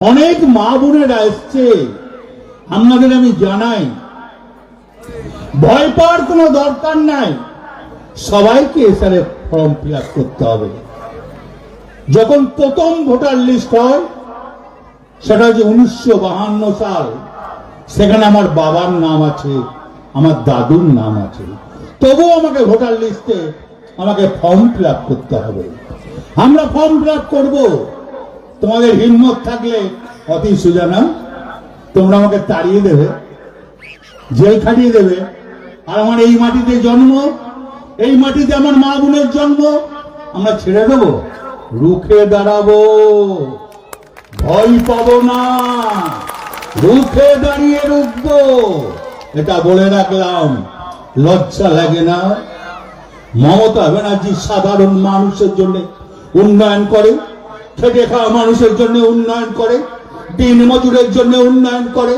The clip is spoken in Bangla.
অনেক মা বোনেরা এসছে। আপনাদের আমি জানাই, ভয় পাওয়ার কোনো দরকার নাই। সবাইকে এসারে ফর্ম ফিল করতে হবে। যখন প্রথম ভোটার লিস্ট হয়, সেটা হচ্ছে উনিশশো বাহান্ন সাল। সেখানে আমার বাবার নাম আছে, আমার দাদুর নাম আছে। তবুও আমাকে ভোটার লিস্টে আমাকে ফর্ম ফিল করতে হবে। আমরা ফর্ম ফিল করব। তোমাদের হিম্মত থাকলে, অতি সুজানা, তোমরা আমাকে তাড়িয়ে দেবে, জেল খাটিয়ে দেবে। আর আমার এই মাটিতে জন্ম, এই মাটিতে আমার মা বোনের জন্ম, আমরা ছেড়ে দেবো, রুখে দাঁড়াবো। ভয় পাবো না, রুখে দাঁড়িয়ে রুখবো। এটা বলে রাখলাম, লজ্জা লাগে না। মমতা ব্যানার্জি সাধারণ মানুষের জন্য উন্নয়ন করে খেটে খাওয়া মানুষের জন্য উন্নয়ন করে দিন মজুরের জন্য উন্নয়ন করে।